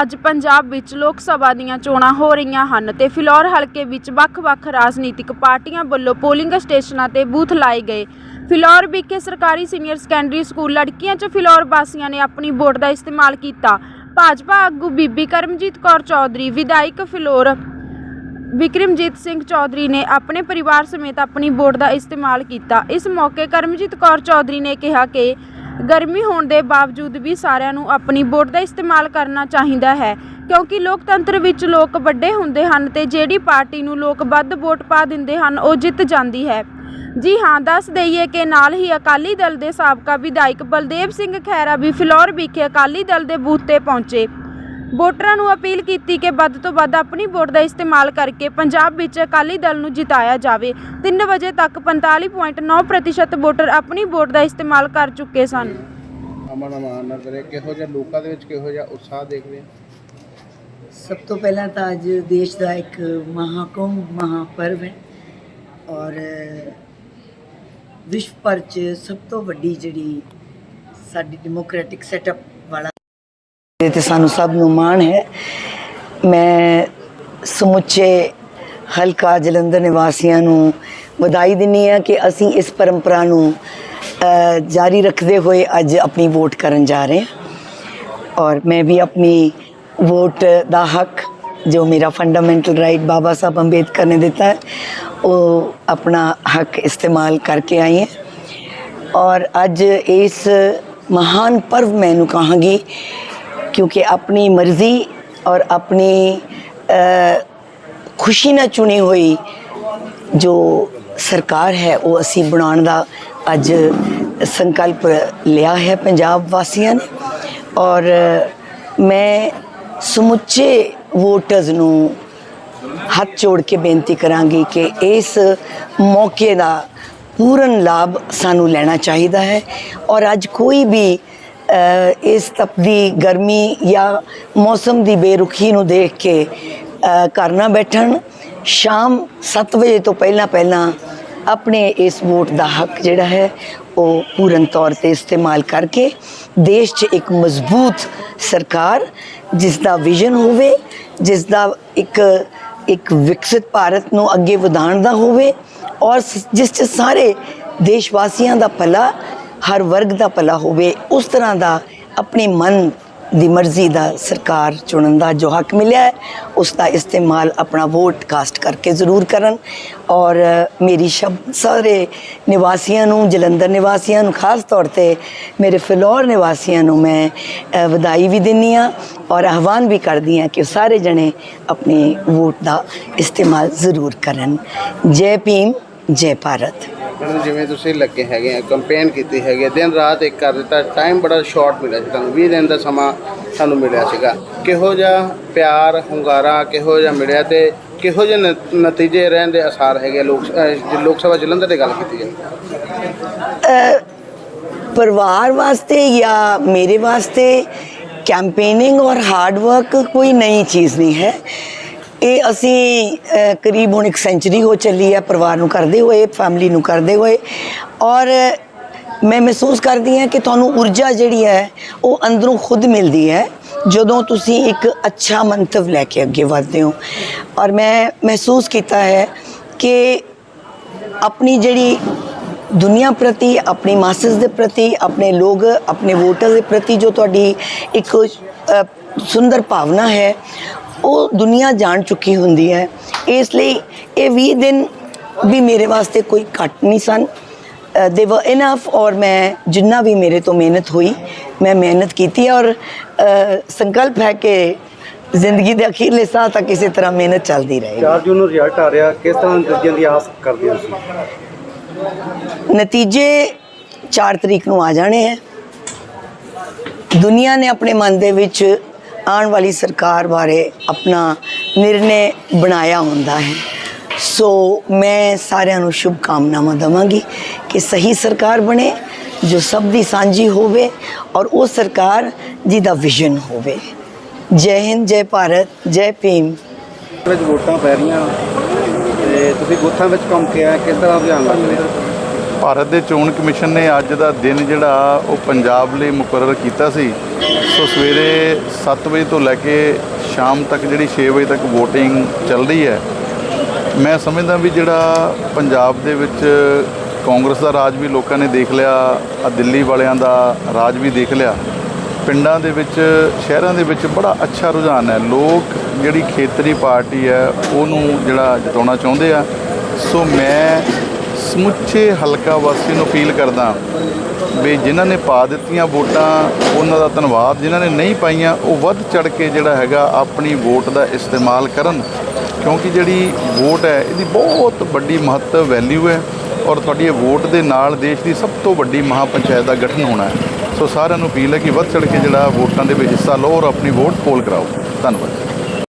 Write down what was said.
ਅੱਜ ਪੰਜਾਬ ਵਿੱਚ ਲੋਕ ਸਭਾ ਦੀਆਂ ਚੋਣਾਂ ਹੋ ਰਹੀਆਂ ਹਨ ਤੇ ਫਿਲੌਰ ਹਲਕੇ ਵਿੱਚ ਵੱਖ-ਵੱਖ ਰਾਜਨੀਤਿਕ ਪਾਰਟੀਆਂ ਵੱਲੋਂ ਪੋਲਿੰਗ ਸਟੇਸ਼ਨਾਂ ਤੇ ਬੂਥ ਲਾਏ ਗਏ। ਫਿਲੌਰ ਵਿਖੇ ਸਰਕਾਰੀ ਸੀਨੀਅਰ ਸੈਕੰਡਰੀ ਸਕੂਲ ਲੜਕੀਆਂ 'ਚ ਫਿਲੌਰ ਵਾਸੀਆਂ ਨੇ ਆਪਣੀ ਵੋਟ ਦਾ ਇਸਤੇਮਾਲ ਕੀਤਾ। ਭਾਜਪਾ ਆਗੂ ਬੀਬੀ ਕਰਮਜੀਤ ਕੌਰ ਚੌਧਰੀ, ਵਿਧਾਇਕ ਫਿਲੌਰ ਵਿਕਰਮਜੀਤ ਸਿੰਘ ਚੌਧਰੀ ਨੇ ਆਪਣੇ ਪਰਿਵਾਰ ਸਮੇਤ ਆਪਣੀ ਵੋਟ ਦਾ ਇਸਤੇਮਾਲ ਕੀਤਾ। ਇਸ ਮੌਕੇ ਕਰਮਜੀਤ ਕੌਰ ਚੌਧਰੀ ਨੇ ਕਿਹਾ ਕਿ ਗਰਮੀ ਹੋਣ ਦੇ ਬਾਵਜੂਦ ਵੀ ਸਾਰਿਆਂ ਨੂੰ ਆਪਣੀ ਵੋਟ ਦਾ ਇਸਤੇਮਾਲ ਕਰਨਾ ਚਾਹੀਦਾ ਹੈ, ਕਿਉਂਕਿ ਲੋਕਤੰਤਰ ਵਿੱਚ ਲੋਕ ਵੱਡੇ ਹੁੰਦੇ ਹਨ ਤੇ ਜਿਹੜੀ ਪਾਰਟੀ ਨੂੰ ਲੋਕ ਵੱਧ ਵੋਟ ਪਾ ਦਿੰਦੇ ਹਨ, ਉਹ ਜਿੱਤ ਜਾਂਦੀ ਹੈ। ਜੀ ਹਾਂ, ਦੱਸ ਦਈਏ ਕਿ ਨਾਲ ਹੀ ਅਕਾਲੀ ਦਲ ਦੇ ਸਾਬਕਾ ਵਿਧਾਇਕ ਬਲਦੇਵ ਸਿੰਘ ਖੈਰਾ ਵੀ ਫਿਲੌਰ ਵਿਖੇ ਅਕਾਲੀ ਦਲ ਦੇ ਬੂਥ ਤੇ ਪਹੁੰਚੇ। ਵੋਟਰਾਂ ਨੂੰ ਅਪੀਲ ਕੀਤੀ ਕਿ ਵੱਧ ਤੋਂ ਵੱਧ ਆਪਣੀ ਵੋਟ ਦਾ ਇਸਤੇਮਾਲ ਕਰਕੇ ਪੰਜਾਬ ਵਿੱਚ ਅਕਾਲੀ ਦਲ ਨੂੰ ਜਿਤਾਇਆ ਜਾਵੇ। 3 ਵਜੇ ਤੱਕ 45.9% ਵੋਟਰ ਆਪਣੀ ਵੋਟ ਦਾ ਇਸਤੇਮਾਲ ਕਰ ਚੁੱਕੇ ਸਨ। ਅਮਨ ਅਮਾਨ ਨਗਰ ਕਿਹੋ ਜਿਹਾ ਲੋਕਾਂ ਦੇ ਵਿੱਚ ਕਿਹੋ ਜਿਹਾ ਉਤਸ਼ਾਹ ਦੇਖਦੇ ਆ ਸਭ ਤੋਂ ਪਹਿਲਾਂ ਤਾਂ ਅੱਜ ਦੇਸ਼ ਦਾ ਇੱਕ ਮਹਾਕੁੰਭ ਮਹਾਪਰਵ ਹੈ। ਔਰ ਵਿਸ਼ਵ ਭਰ 'ਚ ਸਭ ਤੋਂ ਵੱਡੀ ਜਿਹੜੀ ਸਾਡੀ ਡੈਮੋਕ੍ਰੈਟਿਕ ਸੈਟਅਪ ਤੇ ਸਾਨੂੰ ਸਭ ਨੂੰ ਮਾਣ ਹੈ। ਮੈਂ ਸਮੁੱਚੇ ਹਲਕਾ ਜਲੰਧਰ ਨਿਵਾਸੀਆਂ ਨੂੰ ਵਧਾਈ ਦਿੰਨੀ ਆ ਕਿ ਅਸੀਂ ਇਸ ਪਰੰਪਰਾ ਨੂੰ ਜਾਰੀ ਰੱਖਦੇ ਹੋਏ ਅੱਜ ਆਪਣੀ ਵੋਟ ਕਰਨ ਜਾ ਰਹੇ ਹਾਂ। ਔਰ ਮੈਂ ਵੀ ਆਪਣੀ ਵੋਟ ਦਾ ਹੱਕ, ਜੋ ਮੇਰਾ ਫੰਡਾਮੈਂਟਲ ਰਾਈਟ ਬਾਬਾ ਸਾਹਿਬ ਅੰਬੇਦਕਰ ਨੇ ਦਿੱਤਾ ਹੈ, ਉਹ ਆਪਣਾ ਹੱਕ ਇਸਤੇਮਾਲ ਕਰਕੇ ਆਈ ਹੈ। ਔਰ ਅੱਜ ਇਸ ਮਹਾਨ ਪਰਵ ਮੈਨੂੰ ਕਹਾਂਗੀ ਕਿਉਂਕਿ ਆਪਣੀ ਮਰਜ਼ੀ ਔਰ ਆਪਣੀ ਖੁਸ਼ੀ ਨਾਲ ਚੁਣੀ ਹੋਈ ਜੋ ਸਰਕਾਰ ਹੈ, ਉਹ ਅਸੀਂ ਬਣਾਉਣ ਦਾ ਅੱਜ ਸੰਕਲਪ ਲਿਆ ਹੈ ਪੰਜਾਬ ਵਾਸੀਆਂ ਨੇ। ਔਰ ਮੈਂ ਸਮੁੱਚੇ ਵੋਟਰਸ ਨੂੰ ਹੱਥ ਜੋੜ ਕੇ ਬੇਨਤੀ ਕਰਾਂਗੀ ਕਿ ਇਸ ਮੌਕੇ ਦਾ ਪੂਰਨ ਲਾਭ ਸਾਨੂੰ ਲੈਣਾ ਚਾਹੀਦਾ ਹੈ। ਔਰ ਅੱਜ ਕੋਈ ਵੀ ਇਸ ਤਪਦੀ ਗਰਮੀ ਜਾਂ ਮੌਸਮ ਦੀ ਬੇਰੁਖੀ ਨੂੰ ਦੇਖ ਕੇ ਘਰ ਨਾ ਬੈਠਣ, ਸ਼ਾਮ 7 ਵਜੇ ਤੋਂ ਪਹਿਲਾਂ ਪਹਿਲਾਂ ਆਪਣੇ ਇਸ ਵੋਟ ਦਾ ਹੱਕ ਜਿਹੜਾ ਹੈ, ਉਹ ਪੂਰਨ ਤੌਰ ਤੇ ਇਸਤੇਮਾਲ ਕਰਕੇ ਦੇਸ਼ 'ਚ ਇੱਕ ਮਜ਼ਬੂਤ ਸਰਕਾਰ, ਜਿਸ ਦਾ ਵਿਜ਼ਨ ਹੋਵੇ, ਜਿਸ ਦਾ ਇੱਕ ਇੱਕ ਵਿਕਸਿਤ ਭਾਰਤ ਨੂੰ ਅੱਗੇ ਵਧਾਉਣ ਦਾ ਹੋਵੇ, ਔਰ ਜਿਸ 'ਚ ਸਾਰੇ ਦੇਸ਼ ਵਾਸੀਆਂ ਦਾ ਭਲਾ ਹਰ ਵਰਗ ਦਾ ਭਲਾ ਹੋਵੇ, ਉਸ ਤਰ੍ਹਾਂ ਦਾ ਆਪਣੇ ਮਨ ਦੀ ਮਰਜ਼ੀ ਦਾ ਸਰਕਾਰ ਚੁਣਨ ਦਾ ਜੋ ਹੱਕ ਮਿਲਿਆ ਹੈ, ਉਸ ਦਾ ਇਸਤੇਮਾਲ ਆਪਣਾ ਵੋਟ ਕਾਸਟ ਕਰਕੇ ਜ਼ਰੂਰ ਕਰਨ। ਔਰ ਮੇਰੀ ਸ਼ਬ ਸਾਰੇ ਨਿਵਾਸੀਆਂ ਨੂੰ, ਜਲੰਧਰ ਨਿਵਾਸੀਆਂ ਨੂੰ, ਖਾਸ ਤੌਰ ਤੇ ਮੇਰੇ ਫਿਲੌਰ ਨਿਵਾਸੀਆਂ ਨੂੰ ਮੈਂ ਵਧਾਈ ਵੀ ਦਿੰਦੀ ਹਾਂ ਔਰ ਆਹਵਾਨ ਵੀ ਕਰਦੀ ਹਾਂ ਕਿ ਉਹ ਸਾਰੇ ਜਣੇ ਆਪਣੇ ਵੋਟ ਦਾ ਇਸਤੇਮਾਲ ਜ਼ਰੂਰ ਕਰਨ। ਜੈ ਭੀਮ, ਜੈ ਭਾਰਤ। ਮੈਡਮ ਜਿਵੇਂ ਤੁਸੀਂ ਲੱਗੇ ਹੈਗੇ ਆ ਕੰਪੇਨ ਕੀਤੀ ਹੈਗੀ ਆ, ਦਿਨ ਰਾਤ ਇੱਕ ਕਰ ਦਿੱਤਾ ਟਾਈਮ ਬੜਾ ਸ਼ਾਰਟ ਮਿਲਿਆ ਸੀ ਤੁਹਾਨੂੰ 20 ਦਿਨ ਦਾ ਸਮਾਂ ਸਾਨੂੰ ਮਿਲਿਆ ਸੀਗਾ। ਕਿਹੋ ਜਿਹਾ ਪਿਆਰ ਹੁੰਗਾਰਾ ਕਿਹੋ ਜਿਹਾ ਮਿਲਿਆ ਤੇ ਕਿਹੋ ਜਿਹੇ ਨ- ਨਤੀਜੇ ਰਹਿਣ ਦੇ ਅਸਾਰ ਹੈਗੇ ਆ ਲੋਕ ਅਹ, ਜੇ ਲੋਕ ਸਭਾ ਜਲੰਧਰ ਦੀ ਗੱਲ ਕੀਤੀ ਜਾਵੇ। ਪਰਿਵਾਰ ਵਾਸਤੇ ਜਾਂ ਮੇਰੇ ਵਾਸਤੇ ਕੈਂਪੇਨਿੰਗ ਔਰ ਹਾਰਡ ਵਰਕ ਕੋਈ ਨਈ ਚੀਜ਼ ਨਹੀਂ ਹੈ। ਇਹ ਅਸੀਂ ਅ, ਕਰੀਬ ਹੁਣ ਇੱਕ ਸੈਂਚਰੀ ਹੋ ਚੱਲੀ ਹੈ ਪਰਿਵਾਰ ਨੂੰ ਕਰਦੇ ਹੋਏ ਫੈਮਿਲੀ ਨੂੰ ਕਰਦੇ ਹੋਏ ਔਰ ਮੈਂ ਮਹਿਸੂਸ ਕਰਦੀ ਹਾਂ ਕਿ ਤੁਹਾਨੂੰ ਊਰਜਾ ਜਿਹੜੀ ਹੈ ਉਹ ਅੰਦਰੋਂ ਖੁਦ ਮਿਲਦੀ ਹੈ ਜਦੋਂ ਤੁਸੀਂ ਇੱਕ ਅੱਛਾ ਮੰਤਵ ਲੈ ਕੇ ਅੱਗੇ ਵਧਦੇ ਹੋ। ਔਰ ਮੈਂ ਮਹਿਸੂਸ ਕੀਤਾ ਹੈ ਕਿ ਆਪਣੀ ਜਿਹੜੀ ਦੁਨੀਆ ਪ੍ਰਤੀ ਆਪਣੀ ਮਾਸਸ ਦੇ ਪ੍ਰਤੀ ਆਪਣੇ ਲੋਕ ਆਪਣੇ ਵੋਟਰ ਦੇ ਪ੍ਰਤੀ ਜੋ ਤੁਹਾਡੀ ਇੱਕ ਅ, ਸੁੰਦਰ ਭਾਵਨਾ ਹੈ ਉਹ ਦੁਨੀਆ ਜਾਣ ਚੁੱਕੀ ਹੁੰਦੀ ਹੈ। ਇਸ ਲਈ ਇਹ 20 ਦਿਨ ਵੀ ਮੇਰੇ ਵਾਸਤੇ ਕੋਈ ਘੱਟ ਨਹੀਂ ਸਨ। ਦੇ ਵਰ ਇਨਫ ਔਰ ਮੈਂ ਜਿੰਨਾ ਵੀ ਮੇਰੇ ਤੋਂ ਮਿਹਨਤ ਹੋਈ ਮੈਂ ਮਿਹਨਤ ਕੀਤੀ ਔਰ ਸੰਕਲਪ ਹੈ ਕਿ ਜ਼ਿੰਦਗੀ ਦੇ ਅਖੀਰਲੇ ਸਾਹ ਤੱਕ ਇਸੇ ਤਰ੍ਹਾਂ ਮਿਹਨਤ ਚੱਲਦੀ ਰਹੇਗੀ। 4 ਜੂਨ ਨੂੰ ਰਿਜ਼ਲਟ ਆ ਰਿਹਾ ਕਿਸ ਤਰ੍ਹਾਂ ਨਤੀਜਿਆਂ ਦੀ ਆਸ ਕਰਦੇ ਹੋ ਤੁਸੀਂ? ਨਤੀਜੇ 4 ਤਰੀਕ ਨੂੰ ਆ ਜਾਣੇ ਹੈ। ਦੁਨੀਆ ਨੇ ਆਪਣੇ ਮਨ ਦੇ ਵਿੱਚ ਆਉਣ ਵਾਲੀ ਸਰਕਾਰ ਬਾਰੇ ਆਪਣਾ ਨਿਰਣੇ ਬਣਾਇਆ ਹੁੰਦਾ ਹੈ। ਸੋ ਮੈਂ ਸਾਰਿਆਂ ਨੂੰ ਸ਼ੁਭ ਕਾਮਨਾਵਾਂ ਦਵਾਂਗੀ ਕਿ ਸਹੀ ਸਰਕਾਰ ਬਣੇ, ਜੋ ਸਭ ਦੀ ਸਾਂਝੀ ਹੋਵੇ ਔਰ ਉਹ ਸਰਕਾਰ ਜਿਹਦਾ ਵਿਜ਼ਨ ਹੋਵੇ। ਜੈ ਹਿੰਦ, ਜੈ ਭਾਰਤ, ਜੈ ਭੀਮ। ਵਿੱਚ ਵੋਟਾਂ ਪੈ ਰਹੀਆਂ ਤੇ ਤੁਸੀਂ ਬੂਥਾਂ ਵਿੱਚ ਕੰਮ ਕਿਹਾ ਕਿਸ ਤਰ੍ਹਾਂ ਰੁਝਾਨ ਲੱਗ ਰਿਹਾ? ਭਾਰਤ ਦੇ ਚੋਣ ਕਮਿਸ਼ਨ ਨੇ ਅੱਜ ਦਾ ਦਿਨ ਜਿਹੜਾ ਉਹ ਪੰਜਾਬ ਲਈ ਮੁਕਰਰ ਕੀਤਾ ਸੀ। ਸੋ ਸਵੇਰੇ 7 ਵਜੇ ਤੋਂ ਲੈ ਕੇ ਸ਼ਾਮ ਤੱਕ ਜਿਹੜੀ 6 ਵਜੇ ਤੱਕ VOTING ਚੱਲ ਰਹੀ ਹੈ। ਮੈਂ ਸਮਝਦਾ ਵੀ ਜਿਹੜਾ ਪੰਜਾਬ ਦੇ ਵਿੱਚ ਕਾਂਗਰਸ ਦਾ ਰਾਜ ਵੀ ਲੋਕਾਂ ਨੇ ਦੇਖ ਲਿਆ, ਆ ਦਿੱਲੀ ਵਾਲਿਆਂ ਦਾ ਰਾਜ ਵੀ ਦੇਖ ਲਿਆ। ਪਿੰਡਾਂ ਦੇ ਵਿੱਚ, ਸ਼ਹਿਰਾਂ ਦੇ ਵਿੱਚ ਬੜਾ ਅੱਛਾ ਰੁਝਾਨ ਹੈ। ਲੋਕ ਜਿਹੜੀ ਖੇਤਰੀ ਪਾਰਟੀ ਹੈ, ਉਹਨੂੰ ਜਿਹੜਾ ਜਿਤਾਉਣਾ ਚਾਹੁੰਦੇ ਆ। ਸੋ ਮੈਂ ਸਮੁੱਚੇ ਹਲਕਾ ਵਾਸੀ ਨੂੰ ਅਪੀਲ ਕਰਦਾ ਵੀ ਜਿਨ੍ਹਾਂ ਨੇ ਪਾ ਦਿੱਤੀਆਂ ਵੋਟਾਂ, ਉਹਨਾਂ ਦਾ ਧੰਨਵਾਦ। ਜਿਨ੍ਹਾਂ ਨੇ ਨਹੀਂ ਪਾਈਆਂ, ਉਹ ਵੱਧ ਚੜ ਕੇ ਜਿਹੜਾ ਹੈਗਾ ਆਪਣੀ ਵੋਟ ਦਾ ਇਸਤੇਮਾਲ ਕਰਨ। ਕਿਉਂਕਿ ਜਿਹੜੀ ਵੋਟ ਹੈ, ਇਹਦੀ ਬਹੁਤ ਵੱਡੀ ਮਹੱਤਵ ਵੈਲਿਊ ਹੈ ਔਰ ਤੁਹਾਡੀ ਇਹ ਵੋਟ ਦੇ ਨਾਲ ਦੇਸ਼ ਦੀ ਸਭ ਤੋਂ ਵੱਡੀ ਮਹਾਪੰਚਾਇਤ ਦਾ ਗਠਨ ਹੋਣਾ ਹੈ। ਸੋ ਸਾਰਿਆਂ ਨੂੰ ਅਪੀਲ ਹੈ ਕਿ ਵੱਧ ਚੜ ਕੇ ਜਿਹੜਾ ਵੋਟਾਂ ਦੇ ਵਿੱਚ ਹਿੱਸਾ ਲਓ ਔਰ ਆਪਣੀ ਵੋਟ ਪੋਲ ਕਰਾਓ। ਧੰਨਵਾਦ।